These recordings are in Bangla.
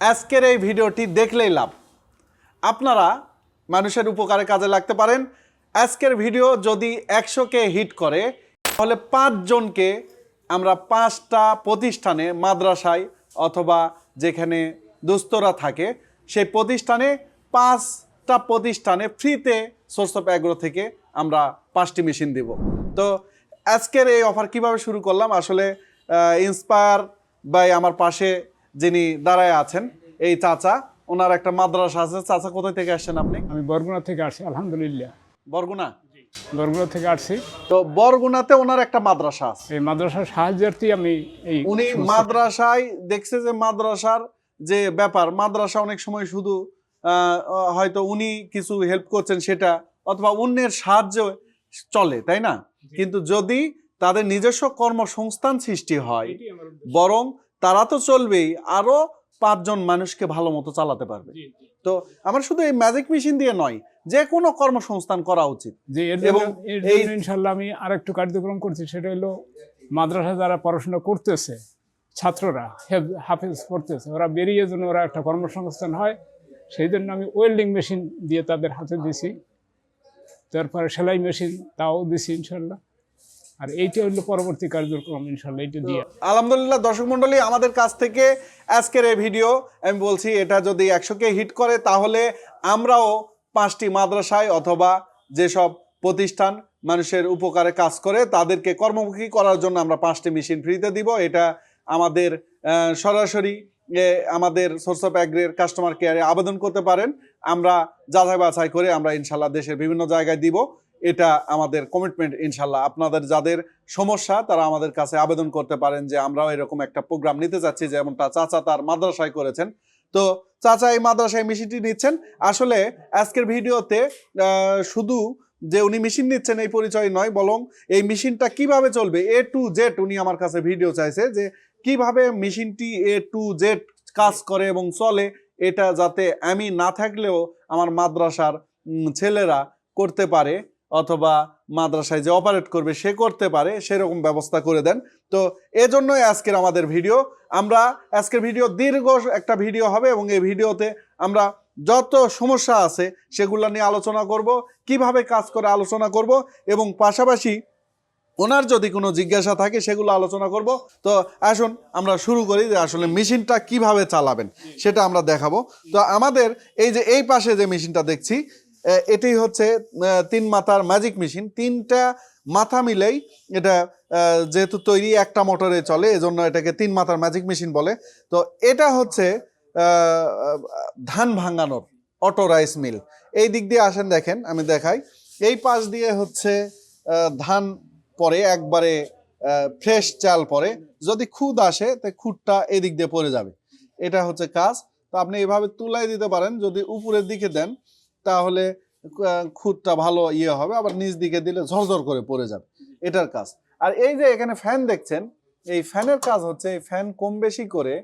আজকের এই ভিডিওটি দেখলেই লাভ। আপনারা মানুষের উপকারে কাজে লাগতে পারেন। আজকের ভিডিও যদি একশোকে হিট করে, তাহলে পাঁচজনকে আমরা পাঁচটা প্রতিষ্ঠানে মাদ্রাসায় অথবা যেখানে দুস্থরা থাকে, সেই প্রতিষ্ঠানে পাঁচটা প্রতিষ্ঠানে ফ্রিতে সোর্স অফ অ্যাগ্রো থেকে আমরা পাঁচটি মেশিন দিব। তো আজকের এই অফার কীভাবে শুরু করলাম? আসলে ইন্সপায়ার বাই আমার পাশে যিনি দাঁড়ায় আছেন এই চাচা ওনার একটা মাদ্রাসা আছে। চাচা কোথায় থেকে আসছেন আপনি? আমি বরগুনা থেকে আসছি আলহামদুলিল্লাহ। বরগুনা? বরগুনা থেকে আসছি। তো বরগুনাতে ওনার একটা মাদ্রাসা আছে। এই মাদ্রাসার সাহায্যার্থেই আমি এই উনি মাদ্রাসায় দেখছে যে মাদ্রাসার যে ব্যাপার মাদ্রাসা অনেক সময় শুধু আহ, হয়তো উনি কিছু হেল্প করছেন সেটা অথবা অন্যের সাহায্যে চলে তাই না? কিন্তু যদি তাদের নিজস্ব কর্মসংস্থান সৃষ্টি হয় বরং তারা তো চলবেই আরও পাঁচজন মানুষকে ভালো মতো চালাতে পারবে। তো আমার শুধু এই ম্যাজিক মেশিন দিয়ে নয় যে কোনো কর্মসংস্থান করা উচিত। যে এবং এই- ইনশাল্লাহ আমি আরেকটু কার্যক্রম করছি সেটা হলো মাদ্রাসা যারা পড়াশোনা করতেছে ছাত্ররা হেফ- হাফেজ পড়তেছে ওরা বেরিয়ে যেন ওরা একটা কর্মসংস্থান হয় সেই জন্য আমি ওয়েল্ডিং মেশিন দিয়ে তাদের হাতে দিছি তারপরে সেলাই মেশিন তাও দিছি ইনশাল্লাহ আর এইটা হলো পরবর্তী কার্যক্রম ইনশাল্লাহ এইটা দিয়ে। আলহামদুলিল্লাহ, দর্শক মন্ডলী আমাদের কাছ থেকে আজকের এই ভিডিও, আমি বলছি, এটা যদি একশোকে হিট করে, তাহলে আমরাও পাঁচটি মাদ্রাসায় অথবা যেসব প্রতিষ্ঠান মানুষের উপকারে কাজ করে, তাদেরকে কর্মমুখী করার জন্য আমরা পাঁচটি মেশিন ফ্রিতে দিব। এটা আমাদের সরাসরি আমাদের সোর্স অফ অ্যাগ্রের কাস্টমার কেয়ারে আবেদন করতে পারেন। আমরা যাচাই বাছাই করে আমরা ইনশাল্লাহ দেশের বিভিন্ন জায়গায় দিব। এটা আমাদের কমিটমেন্ট ইনশাল্লাহ। আপনাদের যাদের সমস্যা, তারা আমাদের কাছে আবেদন করতে পারেন যে আমরাও এরকম একটা প্রোগ্রাম নিতে চাচ্ছি, যেমনটা চাচা তার মাদ্রাসায় করেছেন। তো চাচা এই মাদ্রাসায় মেশিনটি নিচ্ছেন। আসলে আজকের ভিডিওতে শুধু যে উনি মেশিন নিচ্ছেন এই পরিচয় নয়, বরং এই মেশিনটা কীভাবে চলবে এ টু জেড উনি আমার কাছে ভিডিও চাইছে যে কীভাবে মেশিনটি এ টু জেড কাজ করে এবং চলে, এটা যাতে আমি না থাকলেও আমার মাদ্রাসার ছেলেরা করতে পারে। অথবা মাদ্রাসায় যে অপারেট করবে সে করতে পারে, সেরকম ব্যবস্থা করে দেন। তো এজন্যই আজকের আমাদের ভিডিও আমরা আজকের ভিডিও দীর্ঘ একটা ভিডিও হবে এবং এই ভিডিওতে আমরা যত সমস্যা আছে সেগুলো নিয়ে আলোচনা করব, কীভাবে কাজ করে আলোচনা করব এবং পাশাপাশি ওনার যদি কোনো জিজ্ঞাসা থাকে সেগুলো আলোচনা করব। তো আসুন, আমরা শুরু করি যে আসলে মেশিনটা কীভাবে চালাবেন, সেটা আমরা দেখাবো। তো আমাদের এই যে এই পাশে যে মেশিনটা দেখছি এটি হচ্ছে তিন মাথার ম্যাজিক মেশিন তিনটা মাথা মিলেই এটা যেহেতু তৈরি একটা মোটরে চলে, এজন্য এটাকে তিন মাথার ম্যাজিক মেশিন বলে। তো এটা হচ্ছে ধান ভাঙানোর অটো রাইস মিল এই দিক দিয়ে আসেন দেখেন, আমি দেখাই। এই পাশ দিয়ে হচ্ছে ধান পরে, একবারে ফ্রেশ চাল পরে। যদি খুদ আসে, তো খুদটা এদিক দিয়ে পড়ে যাবে। এটা হচ্ছে কাজ। তো আপনি এভাবে তুলাই দিতে পারেন। যদি উপরের দিকে দেন তাহলে খুদটা ভালো ইয়ে হবে, আবার নিচ দিকে দিলে ঝরঝর করে পড়ে যাবে। এটার কাজ। আর এই যে এখানে ফ্যান দেখছেন, এই ফ্যানের কাজ হচ্ছে, এই ফ্যান কম বেশি করে,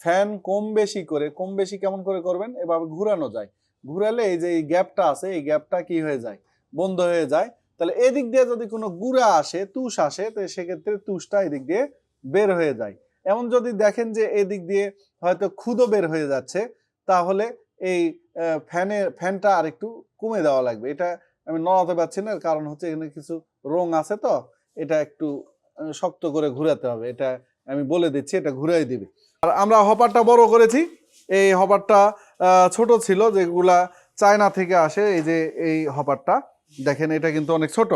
ফ্যান কম বেশি করে, কম বেশি কেমন করে করবেন? এভাবে ঘুরানো যায়। ঘুরালে এই যে এই গ্যাপটা আছে, এই গ্যাপটা কি হয়ে যায়? বন্ধ হয়ে যায়। তাহলে এদিক দিয়ে যদি কোনো গুড়া আসে, তুষ আসে, তো সেক্ষেত্রে তুষটা এদিক দিয়ে বের হয়ে যায়। এমন যদি দেখেন যে এদিক দিয়ে হয়তো খুদো বের হয়ে যাচ্ছে, তাহলে এই ফ্যানের ফ্যানটা আর একটু কমে দেওয়া লাগবে। এটা আমি নড়াতে পারছি না কারণ হচ্ছে এখানে কিছু রং আছে তো, এটা একটু শক্ত করে ঘুরাতে হবে। এটা আমি বলে দিচ্ছি, এটা ঘুরাই দিবে। আর আমরা হপারটা বড় করেছি। এই হপারটা ছোট ছিল, যেগুলা চায়না থেকে আসে, এই যে, এই হপারটা। দেখেন, এটা কিন্তু অনেক ছোট।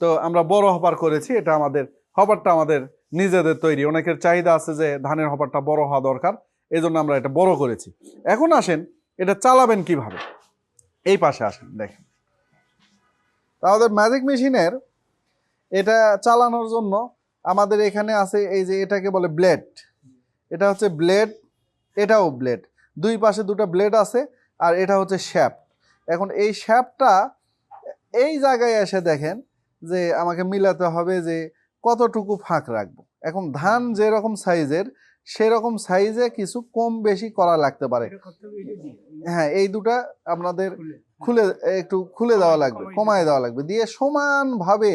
তো আমরা বড় হপার করেছি, এটা আমাদের, হপারটা আমাদের নিজেদের তৈরি। অনেকের চাহিদা আছে যে, ধানের হপারটা বড় হওয়া দরকার এই জন্য আমরা এটা বড় করেছি। এখন আসেন এটা চালাবেন কীভাবে? এই পাশে আসেন, দেখেন। তা আমাদের ম্যাজিক মেশিনের এটা চালানোর জন্য আমাদের এখানে আছে এই যে এটাকে বলে ব্লেড এটা হচ্ছে ব্লেড এটাও ব্লেড দুই পাশে দুটো ব্লেড আছে আর এটা হচ্ছে শ্যাপ এখন এই শ্যাপটা এই জায়গায় এসে দেখেন যে আমাকে মিলাতে হবে যে কতটুকু ফাঁক রাখব। এখন ধান যেরকম সাইজের সেরকম সাইজে কিছু কম বেশি করা লাগতে পারে। হ্যাঁ এই দুটা আপনাদের খুলে। একটু খুলে দেওয়া লাগবে কমায় দেওয়া লাগবে দিয়ে সমানভাবে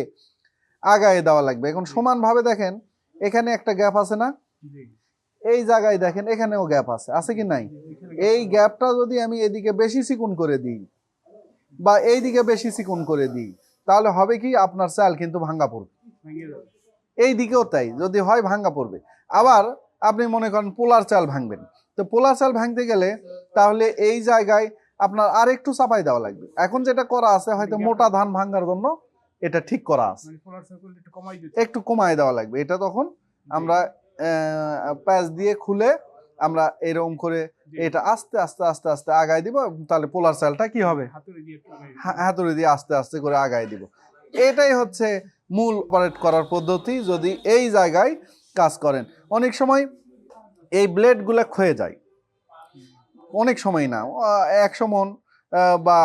আগায় দেওয়া লাগবে। এখন সমানভাবে দেখেন এখানে একটা গ্যাপ আছে না? এই জায়গায় দেখেন এখানেও গ্যাপ আছে আছে কি নাই? এই গ্যাপটা যদি আমি এদিকে বেশি চিকুন করে দিই বা এই দিকে বেশি চিকুন করে দিই তাহলে হবে কি আপনার চাল কিন্তু ভাঙ্গা পড়বে। এই দিকেও তাই যদি হয় ভাঙ্গা পড়বে। আবার আপনি মনে করেন পোলার চাল ভাঙবেন। তো পোলার চাল ভাঙতে গেলে তাহলে এই জায়গায় আপনার আর একটু চাপাই দেওয়া লাগবে। এখন যেটা করা আছে হয়তো মোটা ধান ভাঙার জন্য এটা ঠিক করা আছে। একটু কমায় দেওয়া লাগবে। এটা তখন আমরা প্যাচ দিয়ে খুলে আমরা এরকম করে এটা আস্তে আস্তে আস্তে আস্তে আগায় দিব। তাহলে পোলার চালটা কি হবে? হাতুড়ি দিয়ে আস্তে আস্তে করে আগায় দিব। এটাই হচ্ছে মূল অপারেট করার পদ্ধতি। যদি এই জায়গায় কাজ করেন অনেক সময় এই ব্লেডগুলো ক্ষয়ে যায়। অনেক সময় না একশো মন বা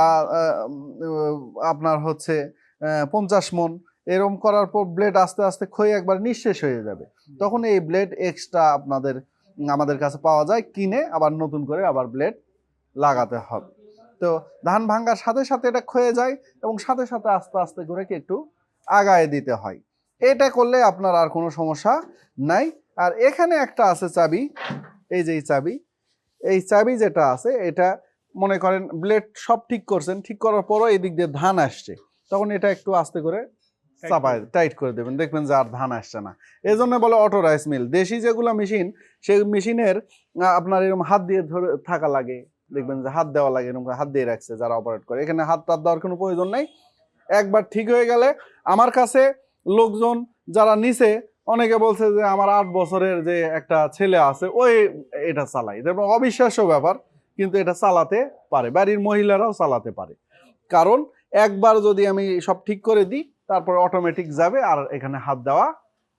আপনার হচ্ছে পঞ্চাশ মন এরম করার পর ব্লেড আস্তে আস্তে ক্ষয়ে একবার নিঃশেষ হয়ে যাবে। তখন এই ব্লেড এক্সট্রা আপনাদের, আমাদের কাছে পাওয়া যায়, কিনে আবার নতুন করে আবার ব্লেড লাগাতে হবে। তো ধান ভাঙ্গার সাথে সাথে এটা ক্ষয়ে যায় এবং সাথে সাথে আস্তে আস্তে করে একটু আগায় দিতে হয়। এটা করলে আপনার আর কোনো সমস্যা নাই। আর এখানে একটা আছে চাবি এই যে এই চাবি এই চাবি যেটা আছে এটা মনে করেন ব্লেড সব ঠিক করছেন ঠিক করার পরও এই দিক দিয়ে ধান আসছে। তখন এটা একটু আস্তে করে চাপায় টাইট করে দেবেন দেখবেন যে আর ধান আসছে না। এই জন্য বলে অটো রাইস মিল দেশি যেগুলো মেশিন সেই মেশিনের আপনার এরকম হাত দিয়ে ধরে থাকা লাগে দেখবেন যে হাত দেওয়া লাগে এরকম হাত দিয়ে রাখছে যারা অপারেট করে। এখানে হাত টাত দেওয়ার কোনো প্রয়োজন নেই। একবার ঠিক হয়ে গেলে আমার কাছে লোকজন যারা নিছে অনেকে বলছে যে আমার আট বছরের যে একটা ছেলে আছে ওই এটা চালাই যেমন অবিশ্বাস্য ব্যাপার কিন্তু এটা চালাতে পারে। বাড়ির মহিলারাও চালাতে পারে। কারণ একবার যদি আমি সব ঠিক করে দিই তারপর অটোমেটিক যাবে আর এখানে হাত দেওয়া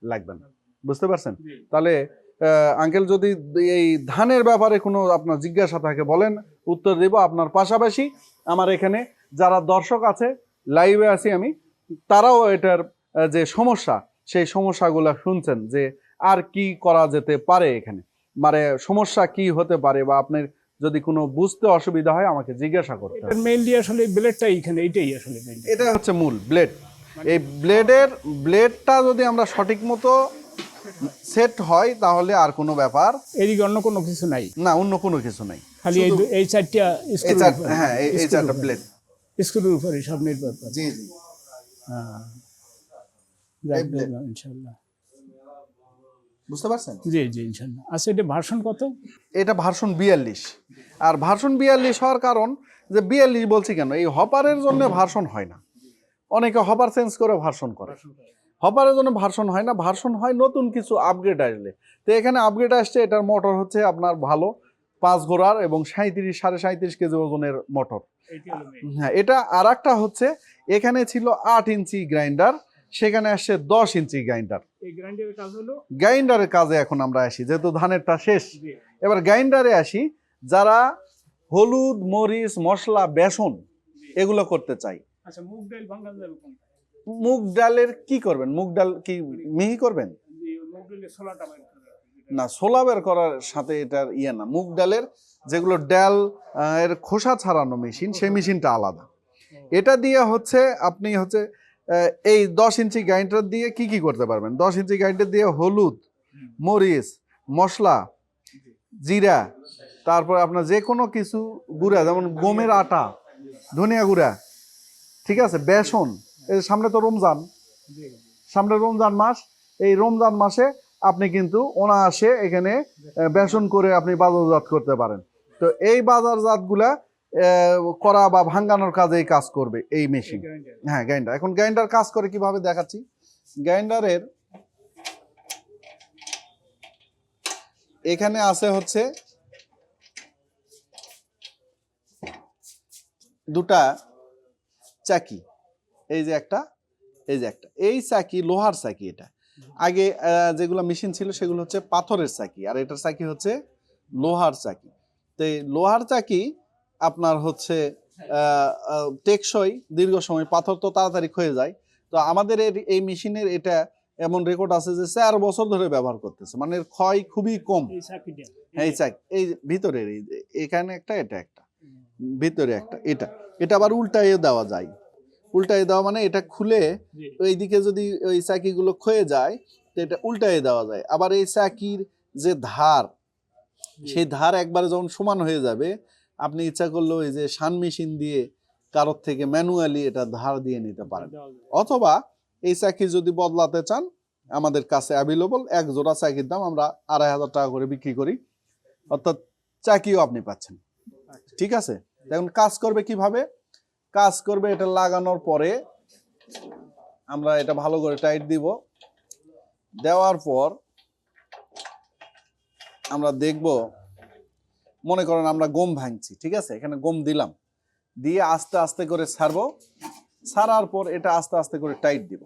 লাগবে না। বুঝতে পারছেন? তাহলে আঙ্কেল যদি এই ধানের ব্যাপারে কোনো আপনার জিজ্ঞাসা থাকে বলেন উত্তর দেব আপনার পাশাপাশি। আমার এখানে যারা দর্শক আছে লাইভে আছি আমি তারাও এটার যে সমস্যা সেই সমস্যাগুলো শুনছেন যে আর কি করা যেতে পারে এখানে? মানে সমস্যা কি হতে পারে বা আপনার যদি কোনো বুঝতে অসুবিধা হয় আমাকে জিজ্ঞাসা করতে হবে। মেইনলি আসলে ব্লেডটা এখানে এইটাই আসলে এটা হচ্ছে মূল ব্লেড এই ব্লেডের ব্লেডটা যদি আমরা সঠিক মতো সেট হয় তাহলে আর কোনো ব্যাপার এদিকে অন্য কোনো কিছু নাই? না অন্য কোনো কিছু নাই। খালি এই এই চারটা হ্যাঁ এই- চারটা ব্লেড স্ক্রুর উপরে সব নির্ভর করে জি জি। হ্যাঁ। ইনশাল্লাহ বুঝতে পারছেন? জি জি ইনশাল্লাহ আচ্ছা এটা ভার্সন কত? এটা ভার্সন বিয়াল্লিশ। আর ভার্সন বিয়াল্লিশ হওয়ার কারণ যে বিয়াল্লিশ বলছি কেন? এই হপারের জন্য ভার্সন হয় না। অনেকে হপার চেঞ্জ করে ভার্সন করে। হপারের জন্য ভার্সন হয় না। ভার্সন হয় নতুন কিছু আপগ্রেড আসলে। তো এখানে আপগ্রেড আসছে এটার মোটর হচ্ছে আপনার ভালো পাঁচ ঘোড়ার এবং সাঁত্রিশ সাড়ে সাঁত্রিশ কেজি ওজনের মোটর। হ্যাঁ এটা আর একটা হচ্ছে এখানে ছিল আট ইঞ্চি গ্রাইন্ডার। সেখানে আসছে দশ ইঞ্চি গ্রাইন্ডার গ্রাইন্ডারের কাজ এখন আমরা আসি যেহেতু ধানেরটা শেষ। এবার গ্রাইন্ডারে আসি যারা হলুদ মরিচ মশলা বেসন এগুলো করতে চাই। আচ্ছা মুগ ডালের কি করবেন? মুগ ডাল কি মিহি করবেন। না ছোলা বের করার সাথে এটার ইয়ে না। মুগ ডালের যেগুলো ডাল এর খোসা ছাড়ানো মেশিন সেই মেশিনটা আলাদা। এটা দিয়ে হচ্ছে আপনি হচ্ছে এই দশ ইঞ্চি গ্রাইন্ডার দিয়ে কি কি করতে পারবেন? দশ ইঞ্চি গ্রাইন্ডার দিয়ে হলুদ, মরিচ, মশলা, জিরা, তারপর আপনার যে কোনো কিছু গুঁড়া, যেমন গমের আটা, ধনিয়া গুঁড়া, ঠিক আছে? বেসন, এই সামনে তো রমজান। সামনে রমজান মাস, এই রমজান মাসে আপনি কিন্তু অনায়াসে এখানে বেসন করে আপনি বাজারজাত করতে পারেন। তো এই বাজারজাতগুলা করা বা ভাঙ্গানোর কাজেই কাজ করবে এই মেশিন হ্যাঁ গ্রাইন্ডার এখন গ্রাইন্ডার কাজ করে কীভাবে দেখাচ্ছি? গ্রাইন্ডারের এখানে আছে হচ্ছে দুটা চাকি। এই যে একটা এই যে একটা। এই চাকি লোহার চাকি এটা। আগে যেগুলো মেশিন ছিল সেগুলো হচ্ছে পাথরের চাকি আর এটার চাকি হচ্ছে লোহার চাকি। তো এই লোহার চাকি আপনার হচ্ছে টেকসই দীর্ঘ সময় পাথর তো তাড়াতাড়ি ক্ষয়ে যায়। তো আমাদের এই মেশিনের এটা এমন রেকর্ড আছে যে চার বছর ধরে ব্যবহার করতেছে। মানে এর ক্ষয় খুবই কম। এই হ্যাঁ, এই চাক এই ভিতরের এই এখানে একটা এটা একটা। ভিতরে একটা এটা। এটা আবার উল্টাইয়ে দেওয়া যায়। উল্টাইয়ে দেওয়া মানে এটা খুলে জি। ওই দিকে যদি ওই চাকিগুলো ক্ষয়ে যায় তো এটা উল্টাইয়ে দেওয়া যায়। আবার এই চাকির যে ধার সেই ধার একবারে যখন সমান হয়ে যাবে আপনি ইচ্ছা করলেও এই যে সান মেশিন দিয়ে কারোর থেকে ম্যানুয়ালি এটা ধার দিয়ে নিতে পারেন। অথবা এই চাকি যদি বদলাতে চান আমাদের কাছে অ্যাভেলেবল এক জোড়া চাকির দাম আমরা আড়াই হাজার টাকা করে বিক্রি করি। অর্থাৎ চাকিও আপনি পাচ্ছেন। ঠিক আছে? এখন কাজ করবে কীভাবে? কাজ করবে এটা লাগানোর পরে আমরা এটা ভালো করে টাইট দিব। দেওয়ার পর আমরা দেখব মনে করেন আমরা গম ভাঙছি, ঠিক আছে? এখানে গম দিলাম। দিয়ে আস্তে আস্তে করে ছাড়বো। ছাড়ার পর এটা আস্তে আস্তে করে টাইট দিব।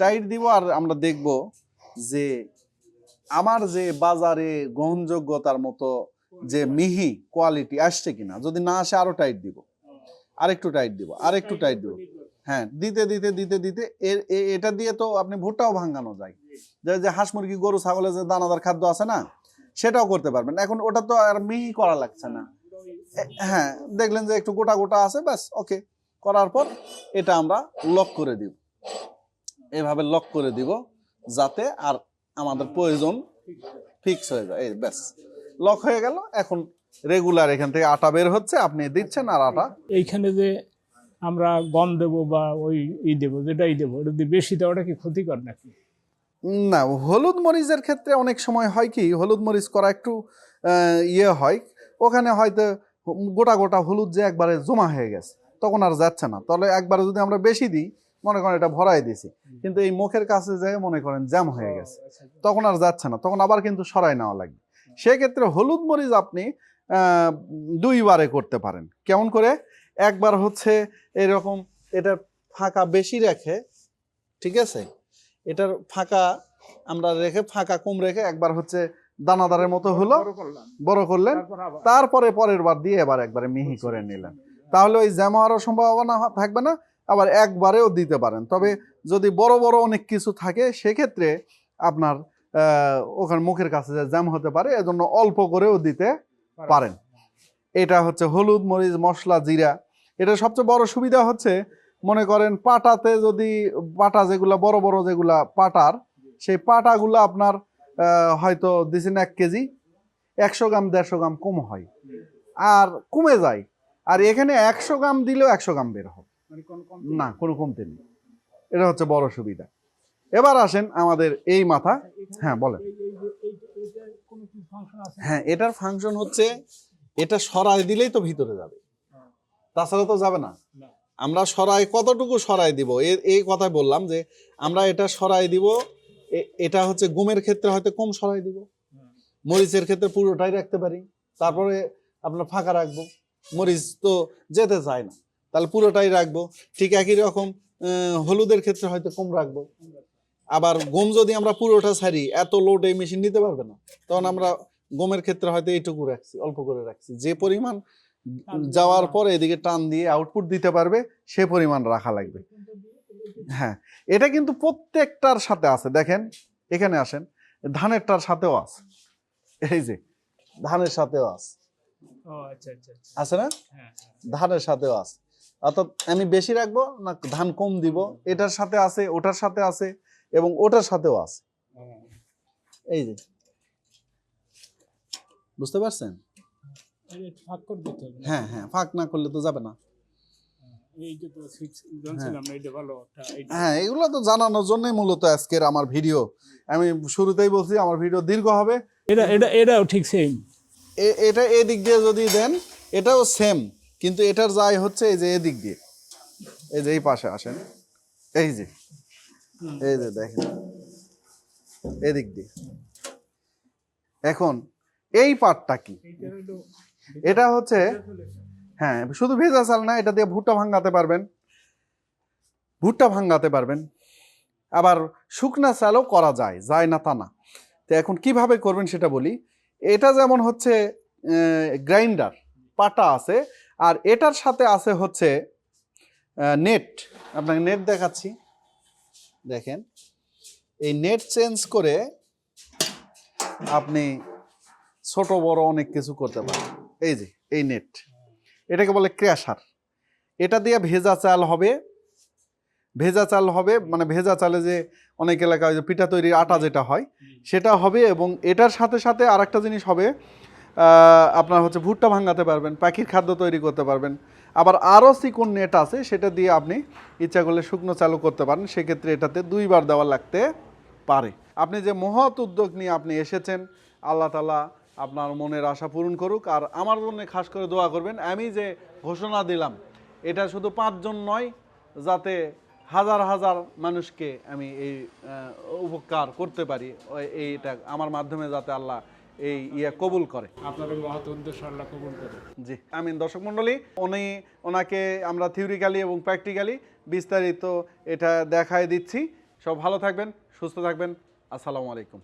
টাইট দিব আর আমরা দেখব যে আমার যে বাজারে গ্রহণযোগ্যতার মতো যে মিহি কোয়ালিটি আসছে কিনা, যদি না আসে আরও টাইট দিব। আরেকটু টাইট দিব, আরেকটু টাইট দিব। হ্যাঁ দিতে দিতে দিতে দিতে এটা দিয়ে তো আপনি ভুট্টাও ভাঙানো যায়। যে হাঁস মুরগি, গরু, ছাগলের যে দানাদার খাদ্য আছে না সেটাও করতে পারবেন। এখন ওটা তো আর মিহি করা লাগছে না। হ্যাঁ দেখলেন যে একটু গোটা গোটা আছে, ব্যাস ওকে করার পর এটা আমরা লক করে দিব। এভাবে লক করে দিব, যাতে আর আমাদের প্রয়োজন ফিক্স হয়ে যায়। এই ব্যাস লক হয়ে গেল। এখন রেগুলার এখান থেকে আটা বের হচ্ছে, আপনি দিচ্ছেন আর আটা। এইখানে যে আমরা গম দেবো বা ওই ই দেবো, যেটাই দেবো, এটা যদি বেশি দেওয়াটা কি ক্ষতিকর নাকি? না হলুদ মরিচের ক্ষেত্রে অনেক সময় হয় কি হলুদ মরিচ করা একটু ইয়ে হয় ওখানে হয়তো গোটা গোটা হলুদ যে একবারে জমা হয়ে গেছে তখন আর যাচ্ছে না। তাহলে একবারে যদি আমরা বেশি দিই মনে করেন এটা ভরাই দিছি কিন্তু এই মুখের কাছে যেয়ে মনে করেন জ্যাম হয়ে গেছে তখন আর যাচ্ছে না তখন আবার কিন্তু সরাই নেওয়া লাগবে। সেক্ষেত্রে হলুদ মরিচ আপনি দুইবারে করতে পারেন। কেমন করে? একবার হচ্ছে এরকম এটার ফাঁকা বেশি রেখে ঠিক আছে? এটার ফাঁকা আমরা রেখে ফাঁকা কম রেখে একবার হচ্ছে দানাদারের মতো হলো বড় করলেন। তারপরে পরের বার দিয়ে এবার একবারে মিহি করে নিলেন। তাহলে ওই জ্যাম হওয়ারও সম্ভাবনা থাকবে না আবার একবারেও দিতে পারেন। তবে যদি বড় বড় অনেক কিছু থাকে সেক্ষেত্রে আপনার আহ, ওখানে মুখের কাছে যে জ্যাম হতে পারে এজন্য অল্প করেও দিতে পারেন। এটা হচ্ছে হলুদ মরিচ মশলা জিরা। এটা সবচেয়ে বড় সুবিধা হচ্ছে মনে করেন পাটাতে যদি পাটা যেগুলা বড় বড় যেগুলা পাটার সেই পাটাগুলো আপনার হয়তো দিছেন এক কেজি একশো গ্রাম দেড়শো গ্রাম কম হয়। আর কমে যায়। আর এখানে একশো গ্রাম দিলেও একশো গ্রাম বের হবে না কোনো কমতে নেই। এটা হচ্ছে বড় সুবিধা। এবার আসেন আমাদের এই মাথা। হ্যাঁ বলেন। হ্যাঁ এটার ফাংশন হচ্ছে এটা সরাই দিলেই তো ভিতরে যাবে। তাছাড়া তো যাবে না। আমরা সরাই, কতটুকু সরাই দিব? এ- এই কথাই বললাম যে আমরা এটা সরাই দিব এটা হচ্ছে গুমের ক্ষেত্রে হয়তো কম সরাই দিব। মরিচের ক্ষেত্রে পুরোটাই রাখতে পারি। তারপরে আপনার ফাঁকা রাখব। মরিচ তো যেতে চায় না। তাহলে পুরোটাই রাখব। ঠিক একই রকম হলুদের ক্ষেত্রে হয়তো কম রাখব। আবার গম যদি আমরা পুরোটা ছাড়ি, এত লোড এই মেশিন নিতে পারবে না। তখন আমরা গমের ক্ষেত্রে হয়তো এইটুকু রাখছি, অল্প করে রাখছি। যে পরিমাণ যাওয়ার পরে এদিকে টান দিয়ে আউটপুট দিতে পারবে সে পরিমাণ রাখা লাগবে। হ্যাঁ এটা কিন্তু প্রত্যেকটার সাথে আছে। দেখেন এখানে আসেন ধানেরটার সাথেও আছে। এই যে ধানের সাথেও আছে। আচ্ছা আচ্ছা আচ্ছা। আছে না? হ্যাঁ ধানের সাথেও আছে। অর্থাৎ আমি বেশি রাখব না ধান কম দিব? এটার সাথে আছে ওটার সাথে আছে এবং ওটার সাথেও আছে। হ্যাঁ। এই যে। বুঝতে পারছেন? ফাঁক করে দিতে হবে হ্যাঁ হ্যাঁ ফাঁক না করলে তো যাবে না। এই যে তো সিক্স জানছিলাম না এইটা ভালো একটা এইটা হ্যাঁ এগুলো তো জানানোর জন্যই মূলত আজকের আমার ভিডিও। আমি শুরুতেই বলছি আমার ভিডিও দীর্ঘ হবে। এটা এটা এটাও ঠিক সেম এটা এদিক দিয়ে যদি দেন এটাও সেম কিন্তু এটার যাই হচ্ছে এই যে এদিক দিয়ে। এই যে এই পাশে আসেন। এই যে এই যে দেখেন। এদিক দিয়ে। এখন এই পার্টটা কি? এটা হচ্ছে হ্যাঁ শুধু ভেজা চাল না, এটা দিয়ে ভুট্টা ভাঙাতে পারবেন। ভুট্টা ভাঙাতে পারবেন। আবার শুকনা চালও করা যায় যায় না তা না। তো এখন কীভাবে করবেন সেটা বলি। এটা যেমন হচ্ছে গ্রাইন্ডার, পাটা আছে, আর এটার সাথে আছে হচ্ছে নেট। আপনাকে নেট দেখাচ্ছি। দেখেন, এই নেট চেঞ্জ করে আপনি ছোট বড় অনেক কিছু করতে পারেন। এই যে এই নেট এটাকে বলে ক্র্যাশার। এটা দিয়ে ভেজা চাল হবে। ভেজা চাল হবে মানে ভেজা চালে যে অনেক এলাকায় যে পিঠা তৈরির আটা যেটা হয় সেটা হবে এবং এটার সাথে সাথে আরেকটা জিনিস হবে আপনার হচ্ছে ভুট্টা ভাঙাতে পারবেন পাখির খাদ্য তৈরি করতে পারবেন। আবার আরও চিকন নেট আছে সেটা দিয়ে আপনি ইচ্ছা করলে শুকনো চালু করতে পারেন সেক্ষেত্রে এটাতে দুইবার দেওয়া লাগতে পারে। আপনি যে মহৎ উদ্যোগ নিয়ে আপনি এসেছেন আল্লাহ তালা আপনার মনের আশা পূরণ করুক আর আমার জন্য খাস করে দোয়া করবেন। আমি যে ঘোষণা দিলাম এটা শুধু পাঁচজন নয় যাতে হাজার হাজার মানুষকে আমি এই উপকার করতে পারি। এইটা আমার মাধ্যমে যাতে আল্লাহ এই ইয়ে কবুল করে। আপনার মহৎ উদ্দেশ্য আল্লাহ কবুল করে জি আমিন। দর্শক মণ্ডলী উনি ওনাকে আমরা থিওরিক্যালি এবং প্র্যাকটিক্যালি বিস্তারিত এটা দেখায় দিচ্ছি। সব ভালো থাকবেন সুস্থ থাকবেন। আসসালামু আলাইকুম।